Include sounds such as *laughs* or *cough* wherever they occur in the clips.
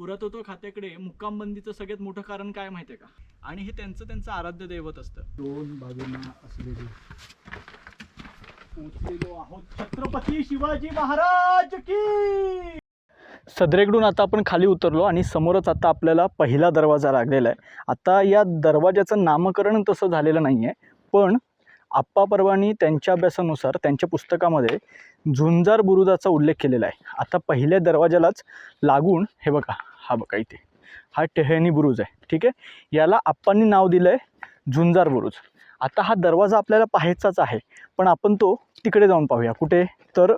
पुरातत्व खात्याकडे मुक्कामबंदीचं सगळ्यात मोठं कारण काय माहिती आहे का? आणि हे त्यांचं त्यांचं आराध्य दैवत असतं. दोन बाजूंना असलेली. पोचलेलो आहोत छत्रपती शिवाजी महाराज की! सदरेकडून आता आपण खाली उतरलो आणि समोरच आता आपल्याला पहिला दरवाजा लागलेला आहे. आता या दरवाजाचं नामकरण तसं झालेलं नाही आहे पण आप्पा परवानी त्यांच्या अभ्यासानुसार त्यांच्या पुस्तकामध्ये झुंजार बुरुजाचा उल्लेख केलेला आहे. आता पहिल्या दरवाजालाच लागून हे बघा हा बघा इथे. हा टेहनी बुरुज आहे ठीक आहे? याला आप्पांनी नाव दिलं आहे झुंजार बुरुज. आता हा दरवाजा आपल्याला पाहायचाच आहे पण आपण तो तिकडे जाऊन पाहूया. कुठे? तर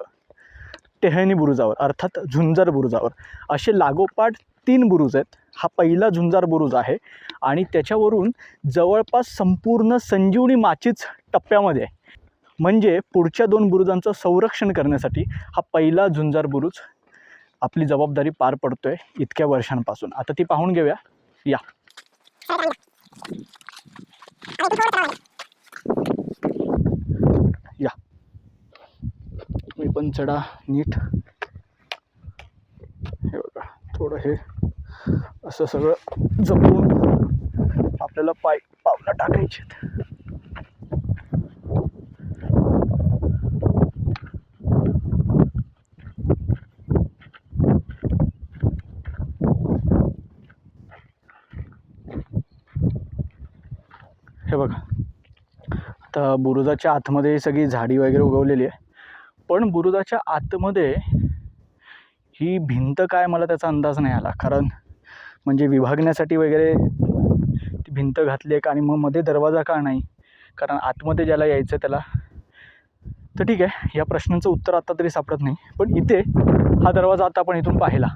टेहनी बुरुजावर अर्थात झुंजार बुरुजावर. असे लागोपाठ तीन बुरुज आहेत. हा पहिला झुंजार बुरुज आहे आणि त्याच्यावरून जवळपास संपूर्ण संजीवनी माचीच टप्प्यामध्ये आहे. म्हणजे पुढच्या दोन बुरुजांचं संरक्षण करण्यासाठी हा पहिला झुंजार बुरुज आपली जबाबदारी पार पडतोय इतक्या वर्षांपासून. आता ती पाहून घेऊया. या. या. तुम्ही पण चढा नीट. हे बघा थोडं हे असं सगळं जपून आपल्याला पाय पावलं टाकायचे बघा. आता बुरुजाच्या आतमध्ये सगळी झाडी वगैरे उगवलेली आहे. पण बुरुजाच्या आतमध्ये ही भिंत काय मला त्याचा अंदाज नाही आला. कारण म्हणजे विभागण्यासाठी वगैरे ती भिंत घातली आहे का आणि मग मध्ये दरवाजा का नाही? कारण आतमध्ये ज्याला यायचं त्याला. तर ठीक आहे या प्रश्नांचं उत्तर आता तरी सापडत नाही. पण इथे हा दरवाजा आता आपण इथून पाहिला.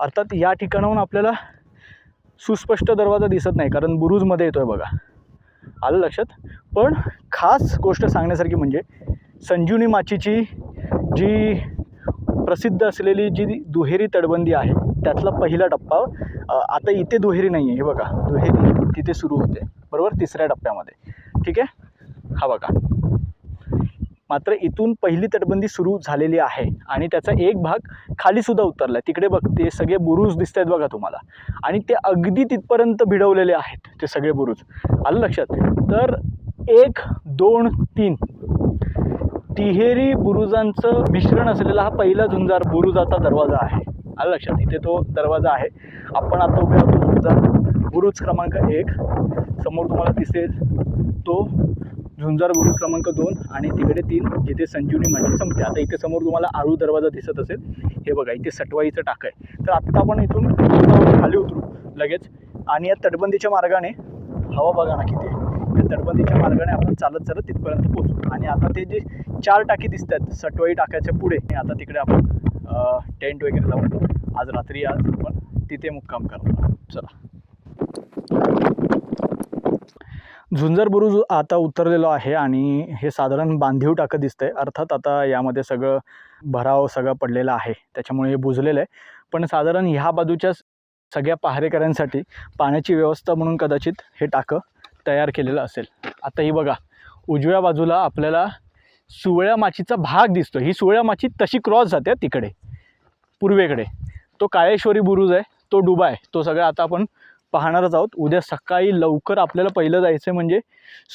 अर्थात या ठिकाणाहून आपल्याला सुस्पष्ट दरवाजा दिसत नाही. कारण बुरुजमध्ये येतो आहे बघा. आलं लक्षात. पण खास गोष्ट सांगण्यासारखी म्हणजे संजीवनी माचीची जी प्रसिद्ध असलेली जी दुहेरी तटबंदी आहे त्यातला पहिला टप्पा आता इथे दुहेरी नाही आहे हे बघा दुहेरी तिथे सुरू होते. बरोबर? तिसऱ्या टप्प्यामध्ये. ठीक आहे? हा बघा. मात्र इथून पहिली तटबंदी सुरू झालेली आहे आणि त्याचा एक भाग खालीसुद्धा उतरला आहे तिकडे बघ ते सगळे बुरुज दिसत आहेत बघा तुम्हाला. आणि ते अगदी तिथपर्यंत भिडवलेले आहेत. ते सगळे बुरुज. आलं लक्षात? तर एक दोन तीन. तिहेरी बुरुजांचं मिश्रण असलेला हा पहिला झुंजार बुरुजाचा दरवाजा आहे. आलं लक्षात? इथे तो दरवाजा आहे. आपण आता उभे आहोत झुंजार बुरुज क्रमांक एक. समोर तुम्हाला दिसेल तो झुंजार बुरुज क्रमांक दोन आणि तिकडे तीन जिथे संजीवनी म्हणजे संपते. आता इथे समोर तुम्हाला आळू दरवाजा दिसत असेल. हे बघा इथे सटवाईचं टाक आहे. तर आत्ता आपण इथून खाली उतरू. लगेच आणि या तटबंदीच्या मार्गाने हवा बघा ना किती आहे. त्या तटबंदीच्या मार्गाने आपण चालत चालत तिथपर्यंत पोहोचू. आणि आता ते जे चार टाकी दिसत आहेत सटवाई टाक्याच्या पुढे आता तिकडे आपण टेंट वगैरे लावून आज रात्री आज आपण तिथे मुक्काम करणार चला. झुंजर बुरुज आता उतरलेलो आहे आणि हे साधारण बांधीव टाकं दिसतंय. अर्थात आता यामध्ये सगळं भराव सगळं पडलेला आहे. त्याच्यामुळे हे बुजलेलं आहे. पण साधारण ह्या बाजूच्या सगळ्या पहारेकऱ्यांसाठी पाण्याची व्यवस्था म्हणून कदाचित हे टाकं तयार केलेलं असेल. आता ही बघा उजव्या बाजूला आपल्याला सुवळ्या माचीचा भाग दिसतो ही सुवळ्या माची तशी क्रॉस जाते तिकडे पूर्वेकडे. तो काळेश्वरी बुरुज आहे तो डुबा आहे तो सगळा आता आपण पाहणारच आहोत. उद्या सकाळी लवकर आपल्याला पहिलं जायचं म्हणजे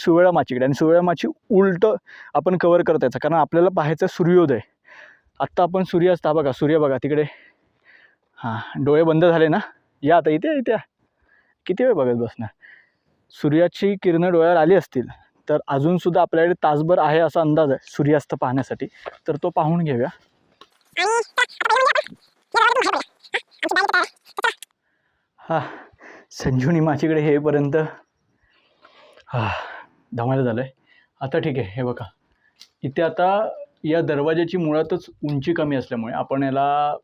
सुवळ्या माचीकडे. आणि सुवळ्या माची उलटं आपण कवर करतायचं कारण आपल्याला पाहायचं सूर्योदय. आत्ता आपण सूर्यास्त हा बघा सूर्य बघा तिकडे. हां डोळे बंद झाले ना? या आता इथे इथे. किती वेळ बघत बसणार? सूर्याची किरणं डोळ्यावर आली असतील तर अजूनसुद्धा आपल्याकडे तासभर आहे असा अंदाज आहे सूर्यास्त पाहण्यासाठी. तर तो पाहून घेऊया. हा संजूनी माझ्याकडे हेपर्यंत हा धमाल झालं आहे आता ठीक आहे हे बघा. इथे आता या दरवाजाची मुळातच उंची कमी असल्यामुळे आपण याला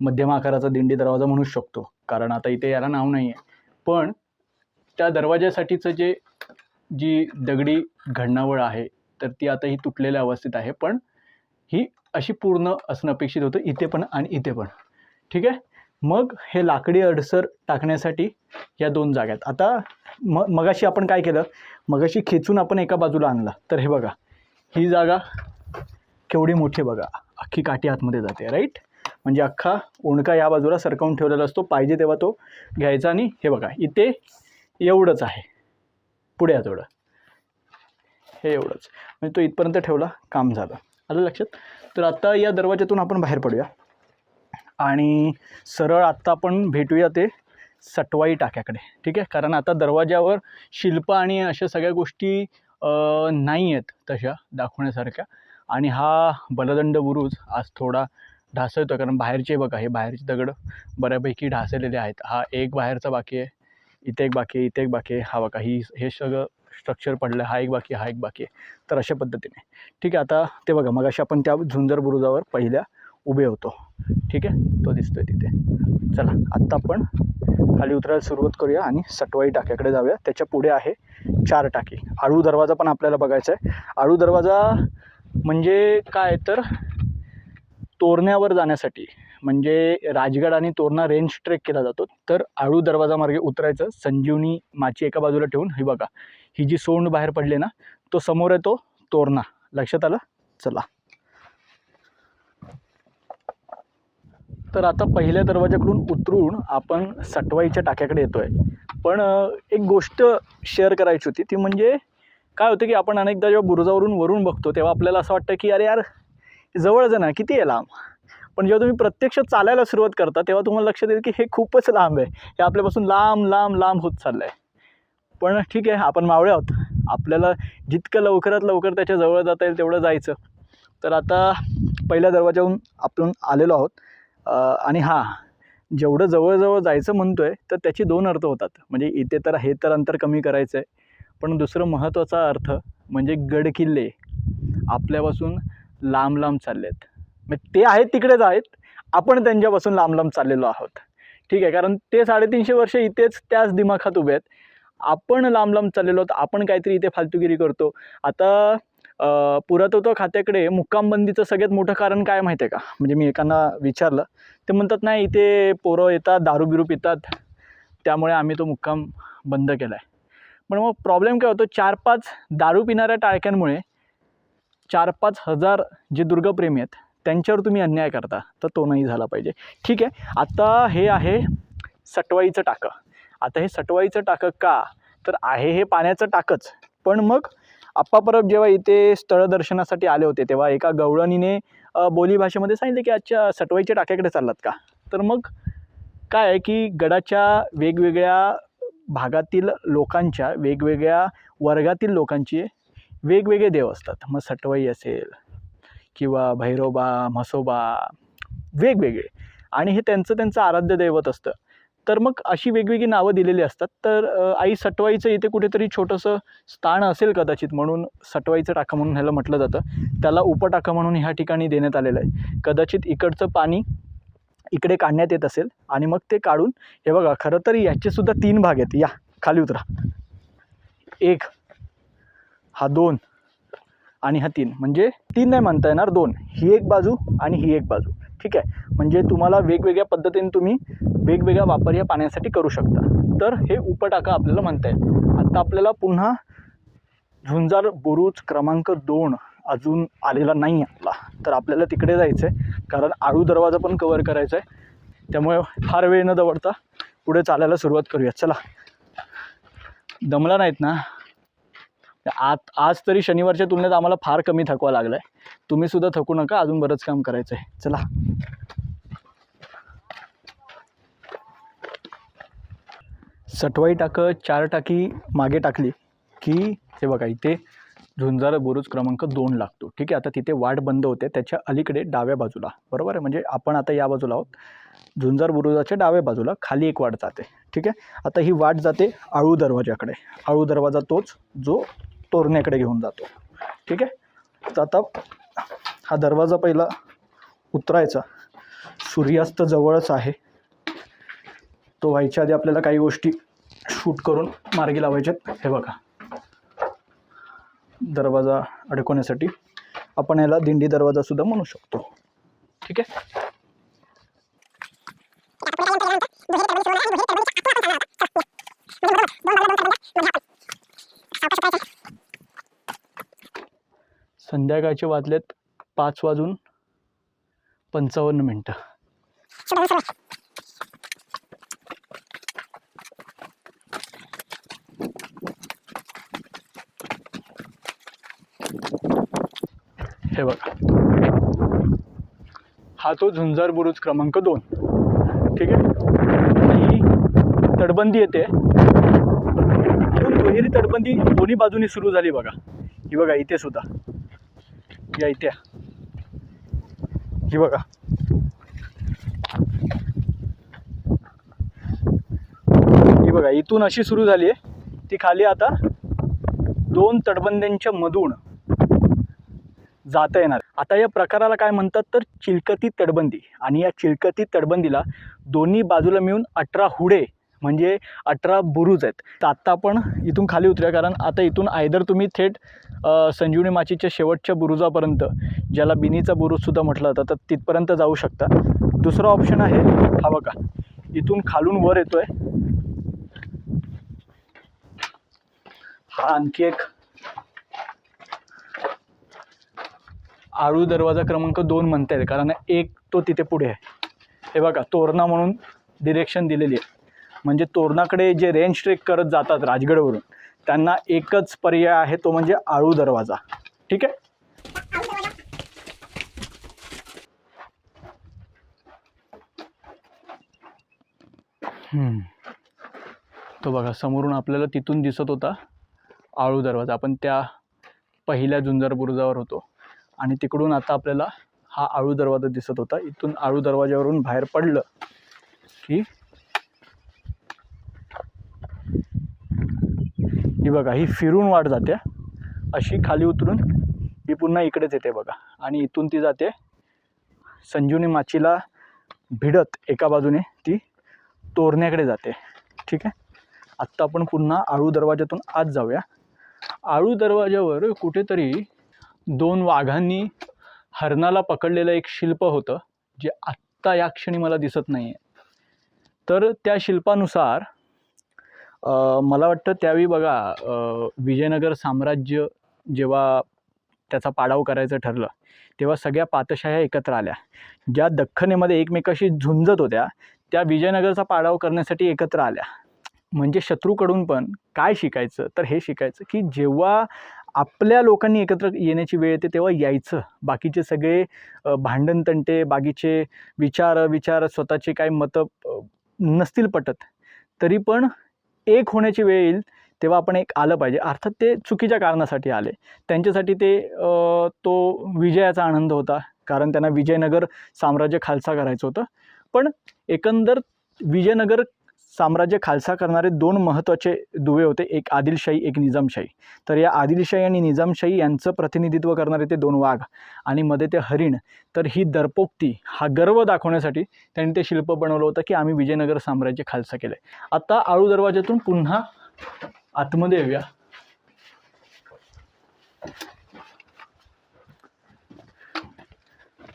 मध्यम आकाराचा दिंडी दरवाजा म्हणू शकतो. कारण आता इथे याला नाव नाही आहे पण त्या दरवाज्यासाठीचं जे जी दगडी घडणावळ आहे तर ती आता ही तुटलेल्या अवस्थेत आहे. पण ही अशी पूर्ण असणं अपेक्षित होतं. इथे पण आणि इथे पण. ठीक आहे? मग हे लाकडी अडसर टाकण्यासाठी या दोन जागा आहेत आता म मगाशी आपण काय केलं? मगाशी खेचून आपण एका बाजूला आणला. तर हे बघा. ही जागा केवढी मोठी बघा. अख्खी काठी आतमध्ये जाते राईट म्हणजे अख्खा ओणका या बाजूला सरकवून ठेवलेला असतो. पाहिजे तेव्हा तो घ्यायचा आणि हे बघा इथे एवढंच आहे. पुढे आहे थोडं हे एवढंच. म्हणजे तो इथपर्यंत ठेवला काम झालं. आलं लक्षात? तर आत्ता या दरवाज्यातून आपण बाहेर पडूया. आणि सरळ आत्ता आपण भेटूया ते सटवाई टाक्याकडे. ठीक आहे? कारण आता दरवाज्यावर शिल्प आणि अशा सगळ्या गोष्टी नाही आहेत तशा दाखवण्यासारख्या. आणि हा बलदंड बुरुज आज थोडा ढासळतो कारण बाहेरचे बघा हे बाहेरचे दगड बऱ्यापैकी ढासळलेले आहेत. हा एक बाहेरचा बाकी आहे इथे एक बाकी आहे इथे एक बाकी आहे. हा बघा ही हे सगळं स्ट्रक्चर पडलं हा एक बाकी हा एक बाकी आहे. तर अशा पद्धतीने. ठीक आहे आता ते बघा मग आपण त्या झुंजर बुरुजावर पहिल्या उभे होतो. ठीक आहे? तो दिसतोय तिथे. चला आत्ता आपण खाली उतरायला सुरुवात करूया आणि सटवाई टाक्याकडे जाऊया. त्याच्या पुढे आहे चार टाकी. आळू दरवाजा पण आपल्याला बघायचा आहे. आळू दरवाजा म्हणजे काय? तर तोरण्यावर जाण्यासाठी म्हणजे राजगड आणि तोरणा रेंज ट्रेक केला जातो तर आळू दरवाजामार्गे उतरायचं संजीवनी माची एका बाजूला ठेवून ही बघा ही जी सोंड बाहेर पडली ना तो समोर आहे तो तोरणा. लक्षात आलं? चला. तर आता पहिल्या दरवाजाकडून उतरून आपण सटवाईच्या टाक्याकडे येतो आहे पण एक गोष्ट शेअर करायची होती ती म्हणजे काय होतं की आपण अनेकदा जेव्हा बुरुजावरून वरून बघतो तेव्हा आपल्याला असं वाटतं की अरे यार जवळच ना किती आहे लांब? पण जेव्हा तुम्ही प्रत्यक्ष चालायला सुरुवात करता तेव्हा तुम्हाला लक्षात येईल की हे खूपच लांब आहे. हे आपल्यापासून लांब लांब लांब होत चाललं आहे पण ठीक आहे आपण मावळे आहोत. आपल्याला जितकं लवकरात लवकर त्याच्याजवळ जाता येईल तेवढं जायचं. तर आता पहिल्या दरवाजाहून आपण आलेलो आहोत. आणि हां जेवढं जवळजवळ जायचं म्हणतो आहे तर त्याची दोन अर्थ होतात. म्हणजे इथे तर हे तर अंतर कमी करायचं आहे पण दुसरं महत्त्वाचा अर्थ म्हणजे गडकिल्ले. आपल्यापासून लांब लांब चालले आहेत मग ते आहेत तिकडेच आहेत. आपण त्यांच्यापासून लांब लांब चाललेलो आहोत. ठीक आहे कारण ते साडेतीनशे वर्ष इथेच त्याच दिमाखात उभे आहेत. आपण लांब लांब चाललेलो आहोत आपण काहीतरी इथे फालतुगिरी करतो. आता पुरातत्व खात्याकडे मुक्कामबंदीचं सगळ्यात मोठं कारण काय माहिती आहे का? म्हणजे मी एकांना विचारलं. ते म्हणतात नाही इथे पोरं येतात दारू बिरू पितात. त्यामुळे आम्ही तो मुक्काम बंद केला आहे पण मग प्रॉब्लेम काय होतो? चार पाच दारू पिणाऱ्या टाळक्यांमुळे चार पाच हजार जे दुर्गप्रेमी आहेत त्यांच्यावर तुम्ही अन्याय करता तर तो नाही झाला पाहिजे. ठीक आहे? आता हे आहे सटवाईचं टाकं. आता हे सटवाईचं टाकं का? तर आहे हे पाण्याचं टाकंच. पण मग आप्पा परब जेव्हा इथे स्थळ दर्शनासाठी आले होते तेव्हा एका गवळणीने बोलीभाषेमध्ये सांगितलं की आजच्या सटवाईच्या टाक्याकडे चाललात का? तर मग काय आहे की गडाच्या वेगवेगळ्या भागातील लोकांच्या वेगवेगळ्या वर्गातील लोकांची वेगवेगळे देव असतात. मग सटवाई असेल किंवा भैरोबा म्हसोबा वेगवेगळे. आणि हे त्यांचं त्यांचं आराध्य दैवत असतं. तर मग अशी वेगवेगळी नावं दिलेली असतात. तर आई सटवाईचं इथे कुठेतरी छोटंसं स्थान असेल कदाचित म्हणून सटवाईचं टाका म्हणून ह्याला म्हटलं जातं. त्याला उपटाका म्हणून ह्या ठिकाणी देण्यात आलेलं आहे. कदाचित इकडचं पाणी इकडे काढण्यात येत असेल आणि मग ते काढून हे बघा खरं तर याचेसुद्धा तीन भाग आहेत. या खाली उतरा. एक हा दोन आणि हा तीन. म्हणजे तीन नाही म्हणता येणार दोन. ही एक बाजू आणि ही एक बाजू. ठीक आहे? म्हणजे तुम्हाला वेगवेगळ्या पद्धतीने तुम्ही वेगवेगळा वापर या पाण्यासाठी करू शकता. तर हे उपटाका आपल्याला म्हणता येईल. आता आपल्याला पुन्हा झुंजार बुरुज क्रमांक दोन अजून आलेला नाही आपला. तर आपल्याला तिकडे जायचं आहे कारण आळू दरवाजा पण कवर करायचा आहे त्यामुळे फार वेळ न दवडता पुढे चालायला सुरुवात करूया चला. दमला नाहीत ना? आज आज तरी शनिवारच्या तुलनेत आम्हाला फार कमी थकवा लागला आहे तुम्ही सुद्धा थकू नका अजून बरंच काम करायचं आहे चला. सटवाई टाकं चार टाकी मागे टाकली की हे बघा इथे झुंजार बुरुज क्रमांक दोन लागतो. ठीक आहे आता तिथे वाट बंद होते त्याच्या अलीकडे डाव्या बाजूला. बरोबर आहे? म्हणजे आपण आता या बाजूला आहोत. झुंजार बुरुजाच्या डाव्या बाजूला खाली एक वाट जाते. ठीक आहे? आता ही वाट जाते आळू दरवाजाकडे आळू दरवाजा तोच जो तोरण्याकडे घेऊन जातो. ठीक आहे? तर आता हा दरवाजा पहिला उतरायचा. सूर्यास्त जवळच आहे. तो व्हायच्या आधी आपल्याला काही गोष्टी शूट करून मार्गी लावायच्यात. हे बघा. दरवाजा अडकवण्यासाठी आपण याला दिंडी दरवाजा सुद्धा म्हणू शकतो. ठीक आहे? संध्याकाळचे वाजलेत पाच वाजून पंचावन्न मिनटं. हे बघा. हा तो झुंजार बुरुज क्रमांक दोन. ठीक आहे? ही तटबंदी येते. इथून दुहेरी तटबंदी दोन्ही बाजूनी सुरू झाली बघा. ही बघा इथे सुद्धा. या इथे. ही बघा. ही बघा इथून अशी सुरू झाली आहे. ती खाली आता दोन तटबंद्यांच्या मधून जाता येणार. आता या प्रकाराला काय म्हणतात तर चिलकती तटबंदी. आणि या चिलकती तटबंदीला दोन्ही बाजूला मिळून अठरा हुडे म्हणजे अठरा बुरुज आहेत. तर आत्ता आपण इथून खाली उतरूया कारण आता इथून आयदर तुम्ही थेट संजीवनी माचीच्या शेवटच्या बुरुजापर्यंत ज्याला बिनीचा बुरुजसुद्धा म्हटलं जातं तर तिथपर्यंत जाऊ शकता. दुसरा ऑप्शन आहे हा बघा इथून खालून वर येतो आहे हा आणखी एक आळू दरवाजा क्रमांक दोन म्हणता येईल कारण एक तो तिथे पुढे आहे. हे बघा तोरणा म्हणून डिरेक्शन दिलेली आहे. म्हणजे तोरणाकडे जे रेंज ट्रेक करत जातात राजगडवरून त्यांना एकच पर्याय आहे तो म्हणजे आळू दरवाजा. ठीक आहे? तो बघा समोरून आपल्याला तिथून दिसत होता आळू दरवाजा. आपण त्या पहिल्या जुंजर बुरुजावर होतो आणि तिकडून आता आपल्याला हा आळू दरवाजा दिसत होता. इथून आळू दरवाजावरून बाहेर पडलं की ही बघा ही फिरून वाट जाते. अशी खाली उतरून ही पुन्हा इकडेच येते बघा. आणि इथून ती जाते. संजीवनी माचीला भिडत एका बाजूने ती तोरण्याकडे जाते. ठीक आहे? आत्ता आपण पुन्हा आळू दरवाज्यातून आत जाऊया. आळू दरवाज्यावर कुठेतरी दोन वाघांनी हरणाला पकडलेलं एक शिल्प होतं जे आत्ता या क्षणी मला दिसत नाही आहे तर त्या शिल्पानुसार मला वाटतं त्यावेळी बघा विजयनगर साम्राज्य जेव्हा त्याचा पाडाव करायचं ठरलं तेव्हा सगळ्या पातशाह्या एकत्र आल्या. ज्या दख्खनेमध्ये एकमेकाशी झुंजत होत्या त्या विजयनगरचा पाडाव करण्यासाठी एकत्र आल्या. म्हणजे शत्रूकडून पण काय शिकायचं? तर हे शिकायचं की जेव्हा आपल्या लोकांनी एकत्र येण्याची वेळ येते तेव्हा यायचं. बाकीचे सगळे भांडणतंटे बाकीचे विचार विचार स्वतःचे काय मतं नसतील पटत. तरी पण एक होण्याची वेळ येईल तेव्हा आपण एक आलं पाहिजे. अर्थात ते चुकीच्या कारणासाठी आले. त्यांच्यासाठी ते तो विजयाचा आनंद होता. कारण त्यांना विजयनगर साम्राज्य खालसा करायचं होतं. पण एकंदर विजयनगर साम्राज्य खालसा करणारे दोन महत्त्वाचे दुवे होते एक आदिलशाही एक निजामशाही. तर या आदिलशाही आणि निजामशाही यांचं प्रतिनिधित्व करणारे ते दोन वाघ आणि मध्ये ते हरिण. तर ही दरपोक्ती हा गर्व दाखवण्यासाठी त्यांनी ते शिल्प बनवलं होतं की आम्ही विजयनगर साम्राज्य खालसा केलं आहे आता आळू दरवाज्यातून पुन्हा आतमध्ये येऊया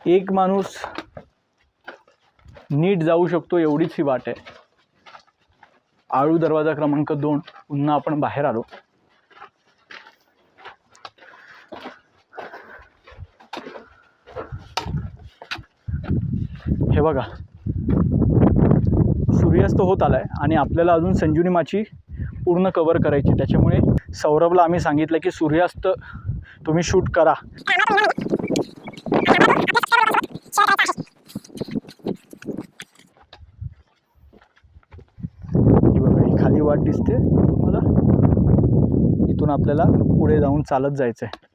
एक माणूस नीट जाऊ शकतो एवढीच ही वाट आहे. आळू दरवाजा क्रमांक दोन. पुन्हा आपण बाहेर आलो. हे बघा. सूर्यास्त होत आलाय आणि आपल्याला अजून संजीवनी माची पूर्ण कवर करायची. त्याच्यामुळे सौरभला आम्ही सांगितलं की सूर्यास्त तुम्ही शूट करा *laughs* ही बघा ही खाली वाट दिसते तुम्हाला? इथून आपल्याला पुढे जाऊन चालत जायचं आहे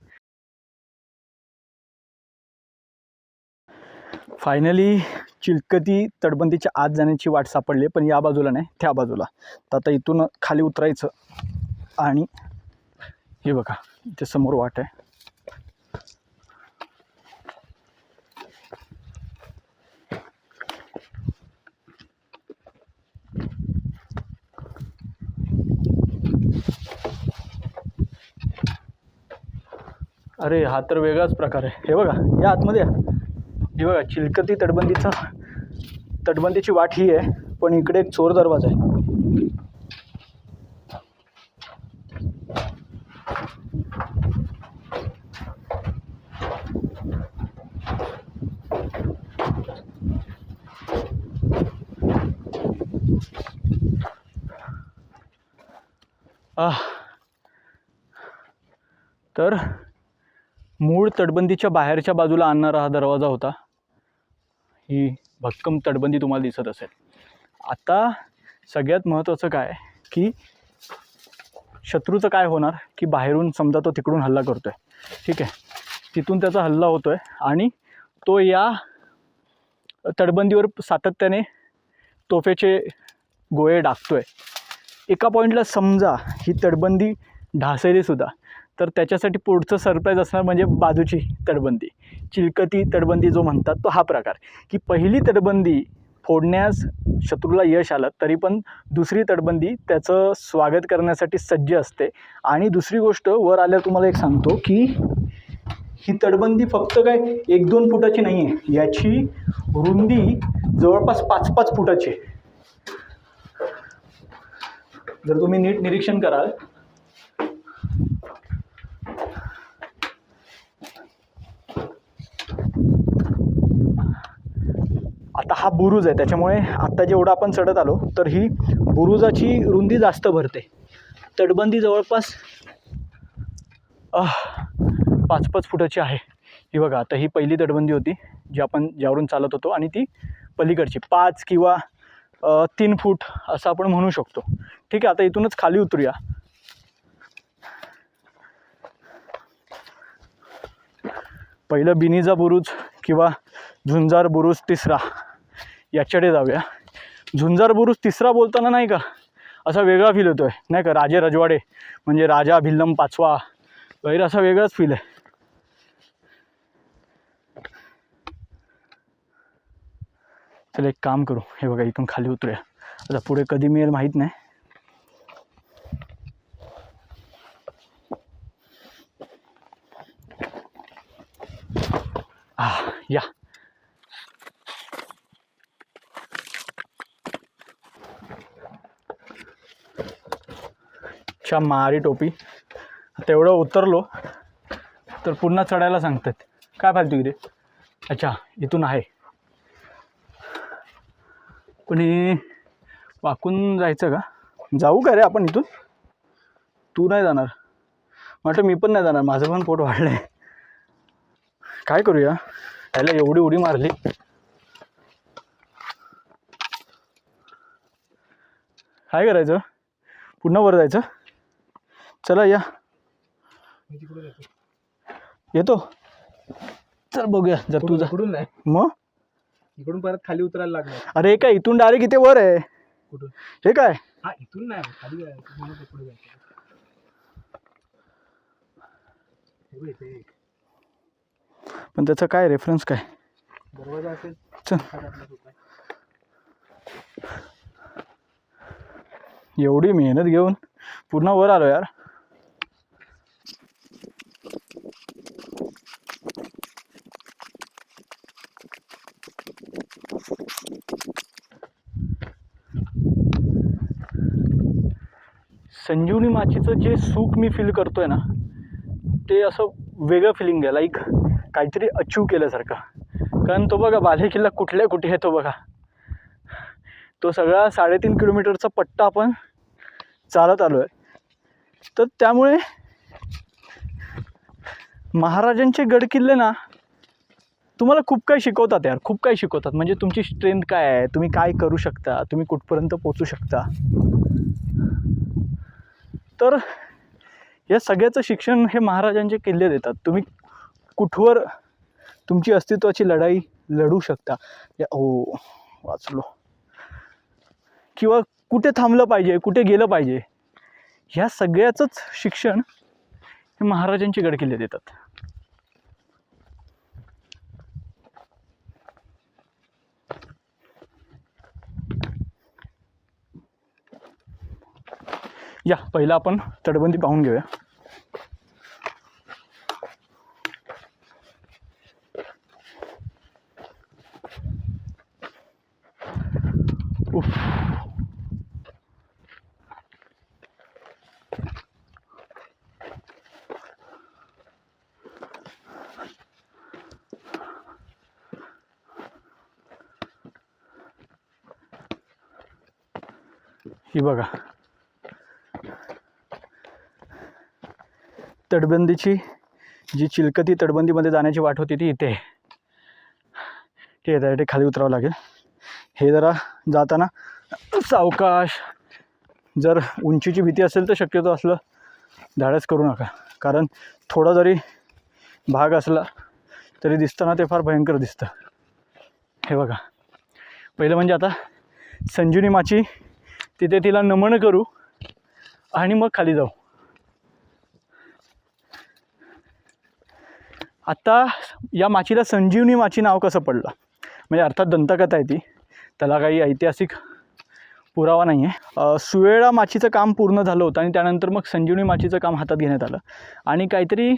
फायनली चिलकती तटबंदीच्या आत जाण्याची वाट सापडली पण या बाजूला नाही त्या बाजूला. तर आता इथून खाली उतरायचं आणि हे बघा इथे समोर वाट आहे. अरे हा तर वेगळाच प्रकार आहे. हे बघा या आतमध्ये. या. हे बघा चिलकती तटबंदीचा तटबंदीची वाट ही आहे पण इकडे एक चोर दरवाजा आहे. तर मूळ तटबंदीच्या बाहेरच्या बाजूला आणणारा हा दरवाजा होता. ही भक्कम तटबंदी तुम्हाला दिसत असेल. आता सगळ्यात महत्त्वाचं काय? की शत्रूचं काय होणार? की बाहेरून समजा तो तिकडून हल्ला करतो आहे ठीक आहे? तिथून त्याचा हल्ला होतो आहे आणि तो या तटबंदीवर सातत्याने तोफेचे गोळे टाकतो आहे एका पॉईंटला समजा ही तटबंदी ढासेलीसुद्धा तर त्याच्यासाठी पुढचं सरप्राईज असणार म्हणजे बाजूची तटबंदी. चिलकती तटबंदी जो म्हणतात तो हा प्रकार. की पहिली तटबंदी फोडण्यास शत्रूला यश आलं तरी पण दुसरी तटबंदी त्याचं स्वागत करण्यासाठी सज्ज असते. आणि दुसरी गोष्ट वर आल्यावर तुम्हाला एक सांगतो की ही तटबंदी फक्त काय एक दोन फुटाची नाही आहे याची रुंदी जवळपास पाच पाच फुटाची आहे. जर तुम्ही नीट निरीक्षण कराल आता हा बुरुज आहे. त्याच्यामुळे आत्ता जेवढं आपण चढत आलो तर ही बुरुजाची रुंदी जास्त भरते. तटबंदी जवळपास पाच पाच फुटाची आहे. ही बघा आता ही पहिली तटबंदी होती जी आपण ज्यावरून चालत होतो आणि ती पलीकडची पाच किंवा तीन फूट असं आपण म्हणू शकतो. ठीक आहे आता इथूनच खाली उतरूया. पहिलं बिनिजा बुरुज किंवा झुंजार बुरुज तिसरा. याच्याकडे जाऊया. झुंजार बुरुज तिसरा बोलताना नाही का? असा वेगळा फील होतो आहे नाही का? राजे रजवाडे म्हणजे राजा भिल्लम पाचवा. वगैरे असा वेगळाच फील आहे. चल एक काम करू. हे बघा इथून खाली उतरूया. आता पुढे कधी मिळेल माहीत नाही आ या रिक्षा मारी टोपी. तेवढं उतरलो तर पुन्हा चढायला सांगतात. काय फालतू इथे? अच्छा इथून आहे. पण हे वाकून जायचं का? जाऊ का रे आपण इथून? तू नाही जाणार. म्हटलं मी पण नाही जाणार. माझं पण पोट वाढलं आहे काय करूया? त्याला एवढी उडी मारली. काय करायचं? पुन्हा वर जायचं? चला या. येतो? चल बघूया जर तुझा नाही? मग? इकडून परत खाली उतरायला लागणार. अरे हे काय इथून डायरेक्ट इथे वर आहे? कुठून? हे काय? हा इथून नाही खाली जायचं म्हणून ते पुढे जायचं. हे बघ इथे पण त्याचा काय रेफरन्स काय? दरवाजा असेल चल. आपला तो काय. एवढी मेहनत घेऊन पुन्हा वर आलो यार. संजीवनी माचीचं जे सुख मी फील करतोय ना ते असं वेगळं फिलिंग आहे लाईक काहीतरी अचीव केल्यासारखं. कारण तो बघा बाले किल्ला कुठल्या कुठे आहे तो बघा. तो सगळा साडेतीन किलोमीटरचा पट्टा आपण चालत आलो आहे तर त्यामुळे महाराजांचे गड किल्ले ना तुम्हाला खूप काही शिकवतात यार खूप काही शिकवतात. म्हणजे तुमची स्ट्रेंथ काय आहे? तुम्ही काय करू शकता? तुम्ही कुठपर्यंत पोचू शकता? तर या सगळ्याचं शिक्षण हे महाराजांचे किल्ले देतात. तुम्ही कुठवर तुमची अस्तित्वाची लढाई लढू शकता. या हो वाचलो. किंवा कुठे थांबलं पाहिजे कुठे गेलं पाहिजे ह्या सगळ्याचंच शिक्षण हे महाराजांचे गडकिल्ले देतात. या पहिला आपण तटबंदी पाहून घेऊया. बघा. तटबंदीची जी चिलकती तटबंदीमध्ये जाण्याची वाट होती ती इथे ठीक आहे त्यासाठी खाली उतरावं लागेल. हे जरा जाताना सावकाश जर उंचीची भीती असेल तर शक्यतो असलं धाडस करू नका. कारण थोडा जरी भाग असला तरी दिसताना ते फार भयंकर दिसतं. हे बघा. पहिलं म्हणजे आता संजीवनी माची तिथे तिला नमन करू आणि मग खाली जाऊ. आत्ता या माचीला संजीवनी माची नाव कसं पडलं? म्हणजे अर्थात दंतकथा आहे ती. त्याला काही ऐतिहासिक पुरावा नाही आहे सुवेळा माचीचं काम पूर्ण झालं होतं आणि त्यानंतर मग संजीवनी माचीचं काम हातात घेण्यात आलं. आणि काहीतरी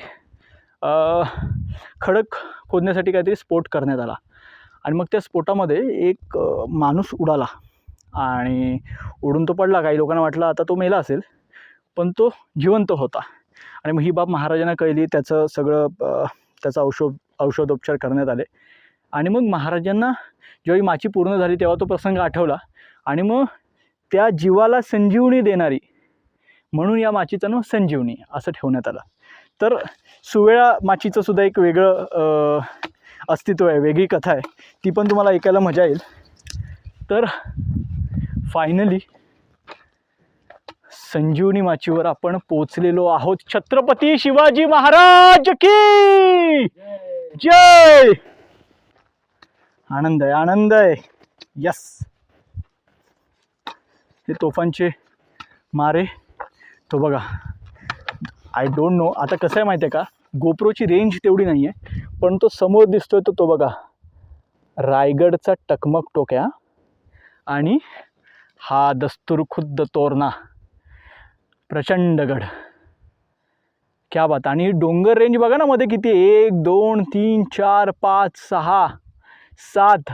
खडक खोदण्यासाठी काहीतरी स्फोट करण्यात आला. आणि मग त्या स्फोटामध्ये एक माणूस उडाला. आणि उडून तो पडला. काही लोकांना वाटलं आता तो मेला असेल पण तो जिवंत होता. आणि मग ही बाब महाराजांना कळली. त्याचं सगळं त्याचा औषध औषधोपचार करण्यात आले. आणि मग महाराजांना जेव्हा ही माची पूर्ण झाली तेव्हा तो प्रसंग आठवला. आणि मग त्या जीवाला संजीवनी देणारी म्हणून या माचीचं नाव संजीवनी असं ठेवण्यात आलं. तर सुवेळा माचीचं सुद्धा एक वेगळं अस्तित्व आहे वेगळी कथा आहे. ती पण तुम्हाला ऐकायला मजा येईल. तर फायनली संजीवनी माचीवर आपण पोचलेलो आहोत. छत्रपती शिवाजी महाराज की! जय! आनंद आहे आनंद आहे. यस हे तोफांचे मारे. तो बघा. आय डोंट नो आता कसं आहे माहिती आहे का? गोप्रोची रेंज तेवढी नाही आहे पण तो समोर दिसतोय तो तो बघा. रायगडचा टकमक टोक्या आणि हा दस्तूर खुद्द तोरणा. प्रचंडगड क्या बात. आणि डोंगर रेंज बघा ना मध्ये किती एक दोन तीन चार पाच सहा सात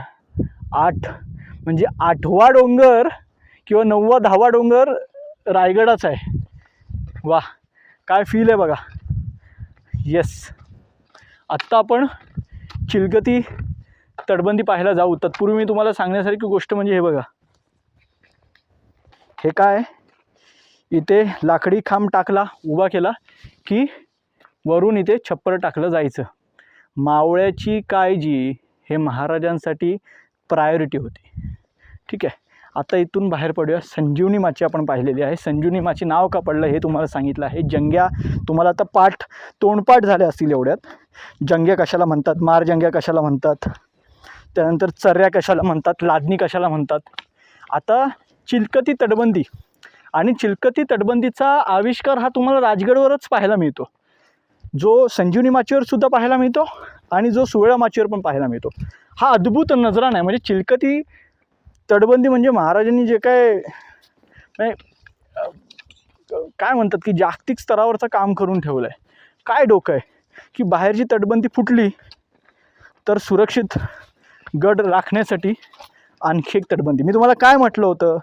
आठ. म्हणजे आठवा डोंगर किंवा नववा दहावा डोंगर रायगडाचा आहे. वा काय फील आहे बघा. येस आत्ता आपण चिलगती तटबंदी पाहायला जाऊ. तत्पूर्वी मी तुम्हाला सांगण्यासारखी गोष्ट म्हणजे हे बघा. हे काय? इथे लाकडी खांब टाकला उभा केला की वरून इथे छप्पर टाकलं जायचं. मावळ्याची काळजी हे महाराजांसाठी प्रायोरिटी होती. ठीक आहे? आता इथून बाहेर पडूया. संजीवनी माची आपण पाहिलेली आहे. संजीवनी माची नाव का पडलं हे तुम्हाला सांगितलं आहे. जंग्या तुम्हाला आता पाठ तोंडपाठ झाले असतील एवढ्यात. जंग्या कशाला म्हणतात? मार जंग्या कशाला म्हणतात? त्यानंतर चर्या कशाला म्हणतात? लादणी कशाला म्हणतात? आता चिलकती तटबंदी. आणि चिलकती तटबंदीचा आविष्कार हा तुम्हाला राजगडवरच पाहायला मिळतो. जो संजीवनी माचीवर सुद्धा पाहायला मिळतो आणि जो सुवेळा माचीवर पण पाहायला मिळतो. हा अद्भुत नजराणा आहे. म्हणजे चिलकती तटबंदी म्हणजे महाराजांनी जे काय म्हणजे, काय म्हणतात की जागतिक स्तरावरचं काम करून ठेवलं आहे काय डोकं आहे? की बाहेरची तटबंदी फुटली तर सुरक्षित गड राखण्यासाठी आणखी एक तटबंदी. मी तुम्हाला काय म्हटलं होतं?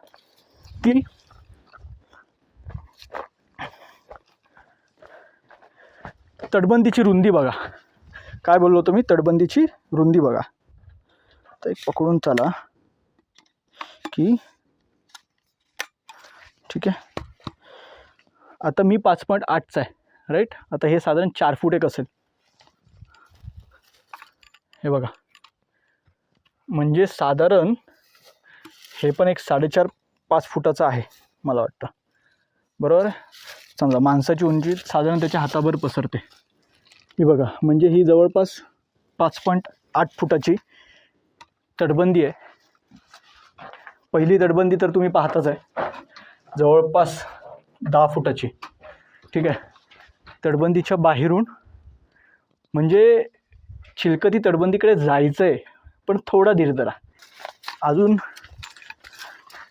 की तटबंदीची रुंदी बघा. काय बोललो होतो मी? तटबंदीची रुंदी बघा. तर एक पकडून चला. की ठीक आहे. आता मी पाच पॉईंट आठचा आहे. राईट आता हे साधारण चार फूट एक असेल. हे बघा. म्हणजे साधारण हे पण एक साडेचार पाच फुटाचं आहे मला वाटतं. बरोबर? आहे समजा माणसाची उंची साधारण त्याच्या हाताभर पसरते. ही बघा म्हणजे ही जवळपास पाच पॉईंट आठ फुटाची तटबंदी आहे. पहिली तटबंदी तर तुम्ही पाहताच आहे. जवळपास दहा फुटाची. ठीक आहे? तटबंदीच्या बाहेरून म्हणजे चिलकती तटबंदीकडे जायचं आहे पण थोडा धीर धरा अजून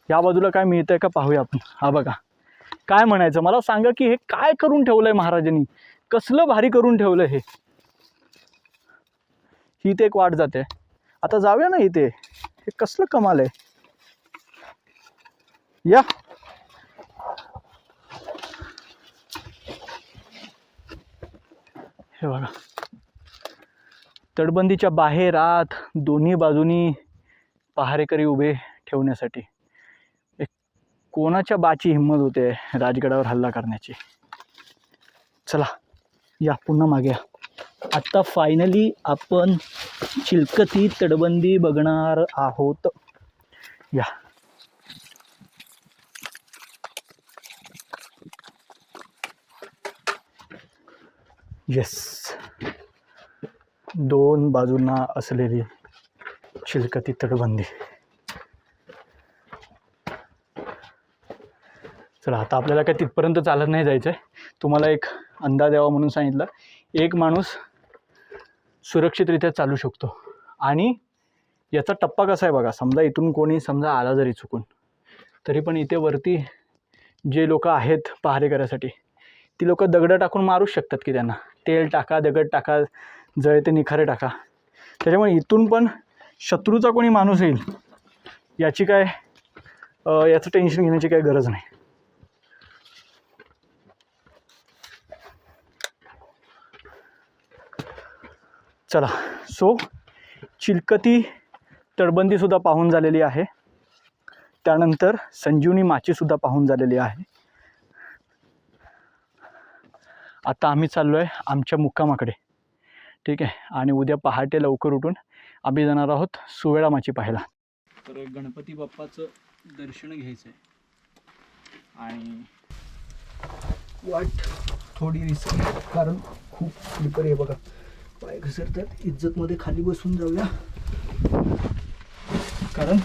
या बाजूला काय मिळतं आहे का पाहूया आपण. हा बघा. काय म्हणायचं? मला सांगा की हे काय करून ठेवलं आहे महाराजांनी? कसलं भारी करून ठेवलं हे? ही इथे एक वाट जाते. आता जाऊया ना इथे. हे कसलं कमाल आहे. या. हे बघा. तटबंदीच्या बाहेर आत दोन्ही बाजूनी पहारेकरी उभे ठेवण्यासाठी. कोणाच्या बाची हिंमत होते राजगडावर हल्ला करण्याची? चला या पुन्हा मागे या. आत्ता फायनली आपण चिलकती तटबंदी बघणार आहोत. या. येस दोन बाजूंना असलेली चिलकती तटबंदी. चला आता आपल्याला काय तिथपर्यंत चालत नाही जायचं आहे तुम्हाला एक अंदाज यावा म्हणून सांगितलं. एक माणूस सुरक्षितरित्या चालू शकतो. आणि याचा टप्पा कसा आहे बघा समजा इथून कोणी समजा आला जरी चुकून तरी पण इथे वरती जे लोक आहेत पहारे करायसाठी ती लोक दगडं टाकून मारूच शकतात की त्यांना. तेल टाका दगड टाका जळते निखारे टाका. त्याच्यामुळे इथून पण शत्रूचा कोणी माणूस येईल याची काय याचं टेन्शन घेण्याची काही गरज नाही. चला. सो चिलकती तटबंदीसुद्धा पाहून झालेली आहे. त्यानंतर संजीवनी माचीसुद्धा पाहून झालेली आहे. आता आम्ही चाललो आहे आमच्या मुक्कामाकडे. ठीक आहे? आणि उद्या पहाटे लवकर उठून आम्ही जाणार आहोत सुवेळा माची पाहायला. तर गणपती बाप्पाचं दर्शन घ्यायचं आहे आणि वाट थोडी रिस्क कारण खूप स्लीपर आहे बघा. पाय घसरतात. इज्जतमध्ये खाली बसून जाऊया. कारण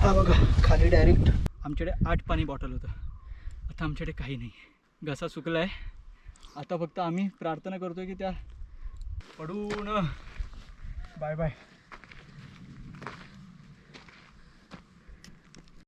हा बघा खाली डायरेक्ट आमच्याकडे आठ पाणी बॉटल होतं. आता आमच्याकडे काही नाही. घसा सुकला आहे आता फक्त आम्ही प्रार्थना करतो की त्या पडून. Bye bye